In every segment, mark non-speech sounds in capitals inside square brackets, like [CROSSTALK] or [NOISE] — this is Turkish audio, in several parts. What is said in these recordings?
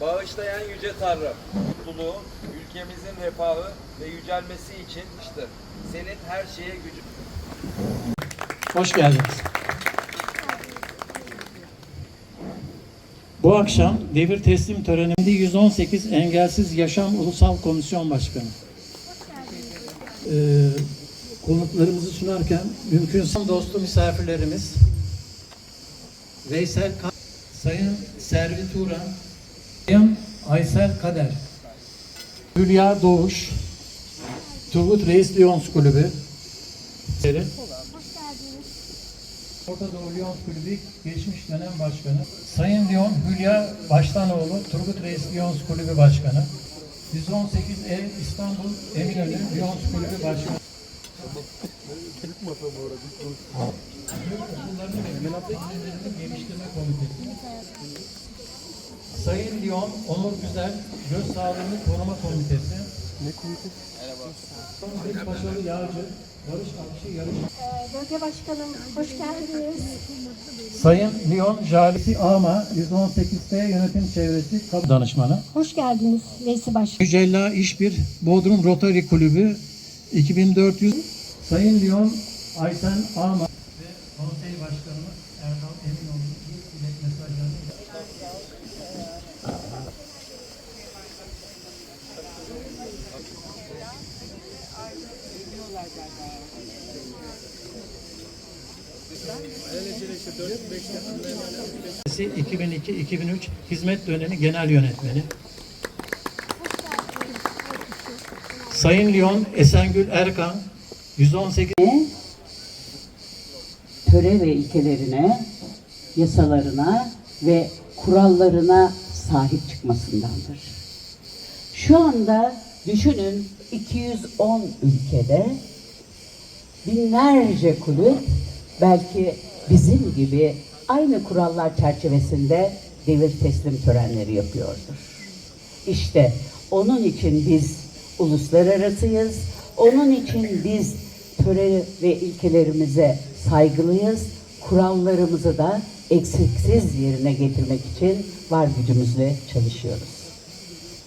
Bağışlayan Yüce Tanrım, mutluluğu, ülkemizin refahı ve yücelmesi için işte senin her şeye gücün. Hoş geldiniz. Bu akşam devir teslim töreninde 118 Engelsiz Yaşam Ulusal Komisyon Başkanı. Ee, konuklarımızı sunarken mümkünse dostu misafirlerimiz Veysel Ka- Sayın Servi Turan, Aysel Kader, Hülya Doğuş, Turgut Reis Lions Kulübü, Orta Doğu Lyon Kulübü geçmiş dönem başkanı. Sayın Lyon Hülya Başlanoğlu, Turgut Reis Lyons Kulübü Başkanı. 118E İstanbul Eminönü Lyons Kulübü Başkanı. Yöneticilerinin Geliştirme Komitesi. Sayın Lyon Onur Güzel Göz Sağlığını Koruma Komitesi. Ne komitesi? Merhaba. Paşalı Yağcı Barış Akışı Yarış Bölge Başkanım hoş geldiniz. Sayın Lyon Jalisi Ama 118'te Yönetim Çevresi Danışmanı. Hoş geldiniz Veysi Başkanım. Mücella İşbir Bodrum Rotary Kulübü 2400 Sayın Lyon Aysen Ama ve konsey başkanımız Erdal Eminoğlu ilk dilek mesajlarını 2002-2003 Hizmet Dönemi Genel Yönetmeni. Sayın Lyon Esengül Erkan 118 töre ve ilkelerine, yasalarına ve kurallarına sahip çıkmasındandır. Şu anda düşünün 210 ülkede binlerce kulüp belki bizim gibi aynı kurallar çerçevesinde devir teslim törenleri yapıyordur. İşte onun için biz uluslararasıyız. Onun için biz töre ve ilkelerimize saygılıyız. Kurallarımızı da eksiksiz yerine getirmek için var gücümüzle çalışıyoruz.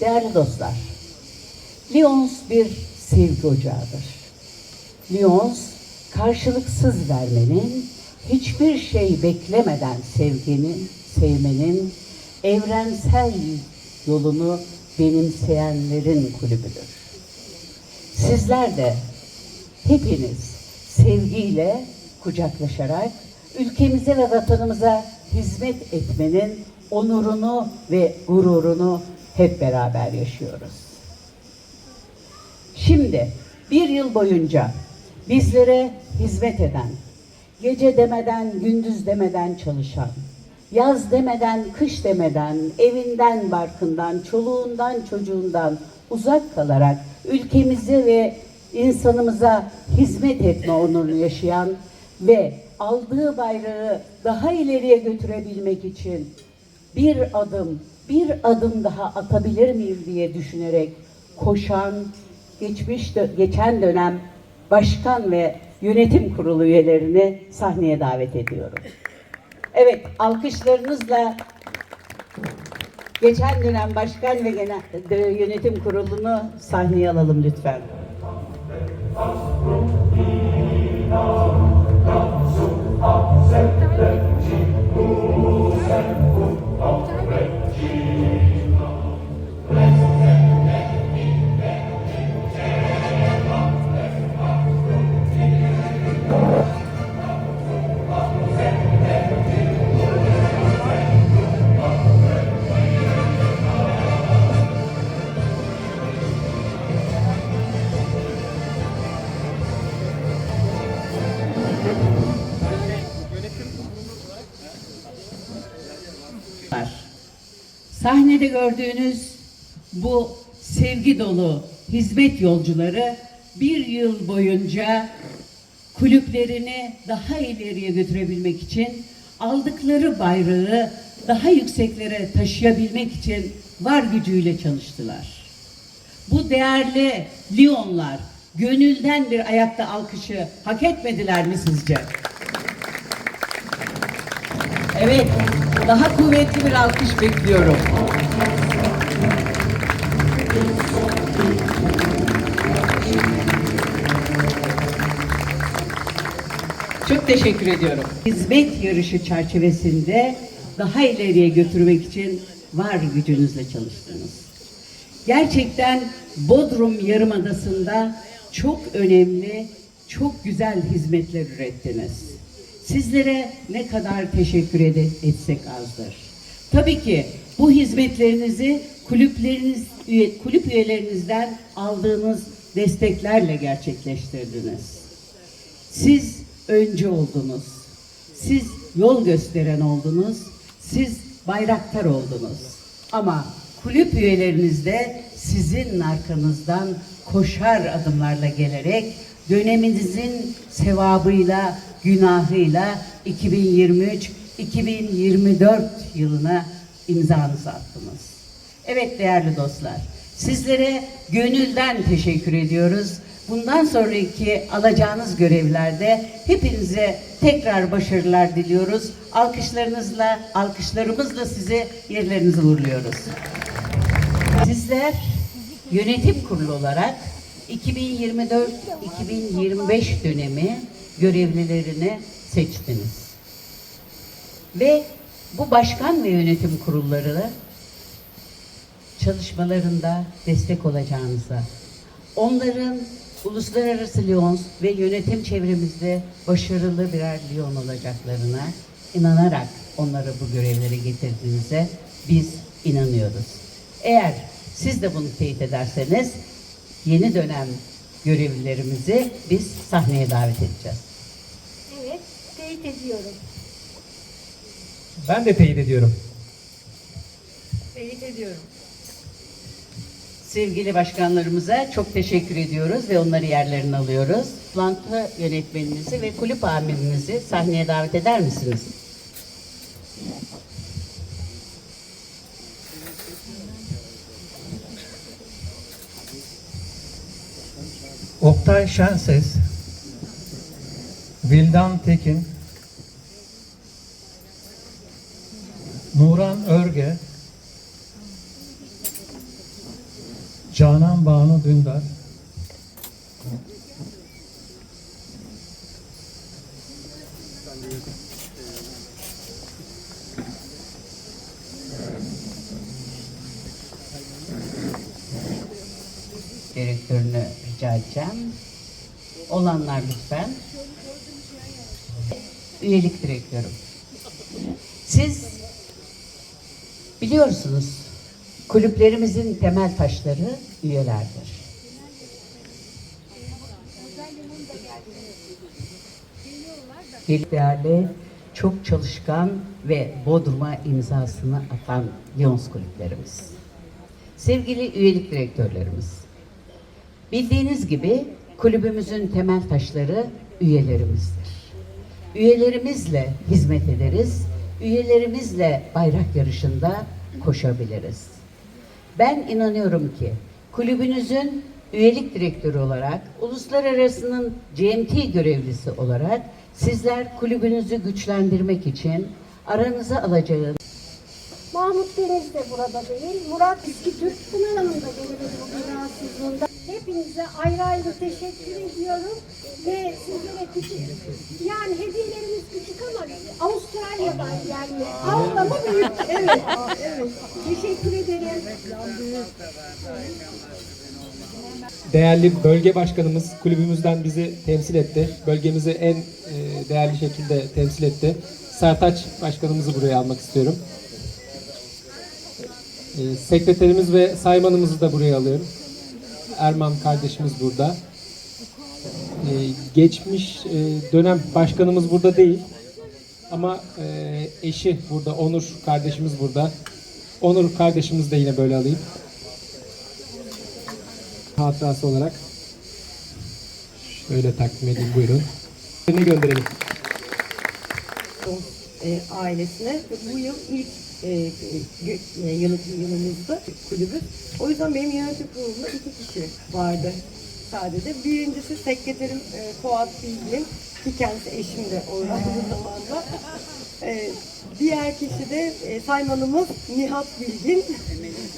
Değerli dostlar, Lyons bir sevgi ocağıdır. Lyons, karşılıksız vermenin, hiçbir şey beklemeden sevginin, sevmenin evrensel yolunu benimseyenlerin kulübüdür. Sizler de hepiniz sevgiyle kucaklaşarak ülkemize ve vatanımıza hizmet etmenin onurunu ve gururunu hep beraber yaşıyoruz. Şimdi bir yıl boyunca bizlere hizmet eden, gece demeden, gündüz demeden çalışan, yaz demeden, kış demeden, evinden, barkından, çoluğundan, çocuğundan uzak kalarak ülkemize ve insanımıza hizmet etme onurunu yaşayan ve aldığı bayrağı daha ileriye götürebilmek için bir adım, bir adım daha atabilir miyim diye düşünerek koşan, geçmiş geçen dönem başkan ve yönetim kurulu üyelerini sahneye davet ediyorum. Evet, alkışlarınızla geçen dönem başkan ve genel de- yönetim kurulunu sahneye alalım lütfen. Sahnede gördüğünüz bu sevgi dolu hizmet yolcuları bir yıl boyunca kulüplerini daha ileriye götürebilmek için aldıkları bayrağı daha yükseklere taşıyabilmek için var gücüyle çalıştılar. Bu değerli Lyonlar gönülden bir ayakta alkışı hak etmediler mi sizce? Evet, daha kuvvetli bir alkış bekliyorum. Çok teşekkür ediyorum. Hizmet yarışı çerçevesinde daha ileriye götürmek için var gücünüzle çalıştınız. Gerçekten Bodrum Yarımadası'nda çok önemli, çok güzel hizmetler ürettiniz. Sizlere ne kadar teşekkür ede- etsek azdır. Tabii ki bu hizmetlerinizi kulüpleriniz, kulüp üyelerinizden aldığınız desteklerle gerçekleştirdiniz. Siz öncü oldunuz. Siz yol gösteren oldunuz. Siz bayraktar oldunuz. Ama kulüp üyeleriniz de sizin arkanızdan koşar adımlarla gelerek döneminizin sevabıyla, günahıyla 2023-2024 yılına imzanızı attınız. Evet değerli dostlar, sizlere gönülden teşekkür ediyoruz. Bundan sonraki alacağınız görevlerde hepinize tekrar başarılar diliyoruz. Alkışlarınızla, alkışlarımızla sizi yerlerinize uğurluyoruz. Sizler yönetim kurulu olarak 2024-2025 dönemi görevlilerini seçtiniz. Ve bu başkan ve yönetim kurulları çalışmalarında destek olacağınıza, onların uluslararası Lyons ve yönetim çevremizde başarılı birer Lyon olacaklarına inanarak onları bu görevlere getirdiğinize biz inanıyoruz. Eğer siz de bunu teyit ederseniz yeni dönem görevlilerimizi biz sahneye davet edeceğiz. Evet, teyit ediyorum. Ben de teyit ediyorum. Teyit ediyorum. Sevgili başkanlarımıza çok teşekkür ediyoruz ve onları yerlerine alıyoruz. Toplantı yönetmeninizi ve kulüp amirinizi sahneye davet eder misiniz? Oktay Şenses, Vildan Tekin, Nuran Örge, Canan Banu Dündar, Edeceğim. Olanlar lütfen. Üyelik direktörüm. Siz biliyorsunuz kulüplerimizin temel taşları üyelerdir. Değerli, çok çalışkan ve Bodrum'a imzasını atan Lyons kulüplerimiz. Sevgili üyelik direktörlerimiz, bildiğiniz gibi kulübümüzün temel taşları üyelerimizdir. Üyelerimizle hizmet ederiz, üyelerimizle bayrak yarışında koşabiliriz. Ben inanıyorum ki kulübünüzün üyelik direktörü olarak, uluslararasının GMT görevlisi olarak sizler kulübünüzü güçlendirmek için aranıza alacağınız Mahmut Deniz de burada değil. Murat İskitürk Pınar Hanım da gelir bugün rahatsızlığında. Hepinize ayrı ayrı teşekkür ediyorum. Ve sizlere küçük, yani hediyelerimiz küçük ama Avustralya'dan yani Avrupa büyük. Evet, evet. Teşekkür ederim. Değerli bölge başkanımız kulübümüzden bizi temsil etti. Bölgemizi en e, değerli şekilde temsil etti. Sertaç başkanımızı buraya almak istiyorum. E, sekreterimiz ve saymanımızı da buraya alıyorum. Erman kardeşimiz burada. E, geçmiş e, dönem başkanımız burada değil. Ama e, eşi burada, Onur kardeşimiz burada. Onur kardeşimiz de yine böyle alayım. hatırası olarak şöyle takdim edeyim buyurun. Ne gönderelim? e, ailesine bu yıl ilk e, e, yılımızdı kulübü. O yüzden benim yönetim kurulumda iki kişi vardı sadece. Birincisi sekreterim e, Fuat Bilgin ki kendisi eşim de orada [LAUGHS] aynı zamanda. E, diğer kişi de e, saymanımız Nihat Bilgin.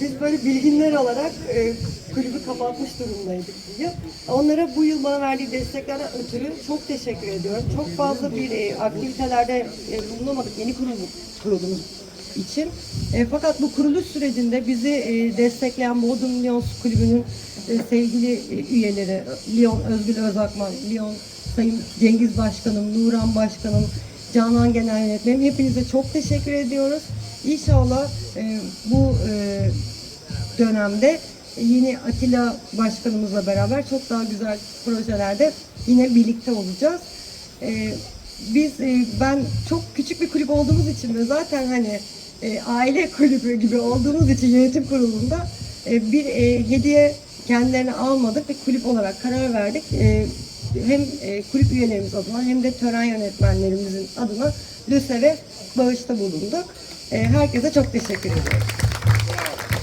Biz böyle bilginler olarak e, kulübü kapatmış durumdaydık yıl. Onlara bu yıl bana verdiği desteklerden ötürü çok teşekkür ediyorum. Çok fazla bir e, aktivitelerde e, bulunamadık yeni kurulu, kurulumuz için. E, fakat bu kuruluş sürecinde bizi e, destekleyen Bodrum Lions Kulübü'nün e, sevgili e, üyeleri, Lyon Özgül Özakman, Lyon Sayın Cengiz Başkanım, Nuran Başkanım, Canan Genel Yönetmenim hepinize çok teşekkür ediyoruz. İnşallah e, bu e, dönemde yine Atilla Başkanımızla beraber çok daha güzel projelerde yine birlikte olacağız. Ee, biz e, ben çok küçük bir kulüp olduğumuz için ve zaten hani e, aile kulübü gibi olduğumuz için yönetim kurulunda e, bir hediye kendilerine almadık ve kulüp olarak karar verdik. Hem kulüp üyelerimiz adına hem de tören yönetmenlerimizin adına LÖSEV'e bağışta bulunduk. Herkese çok teşekkür ediyorum.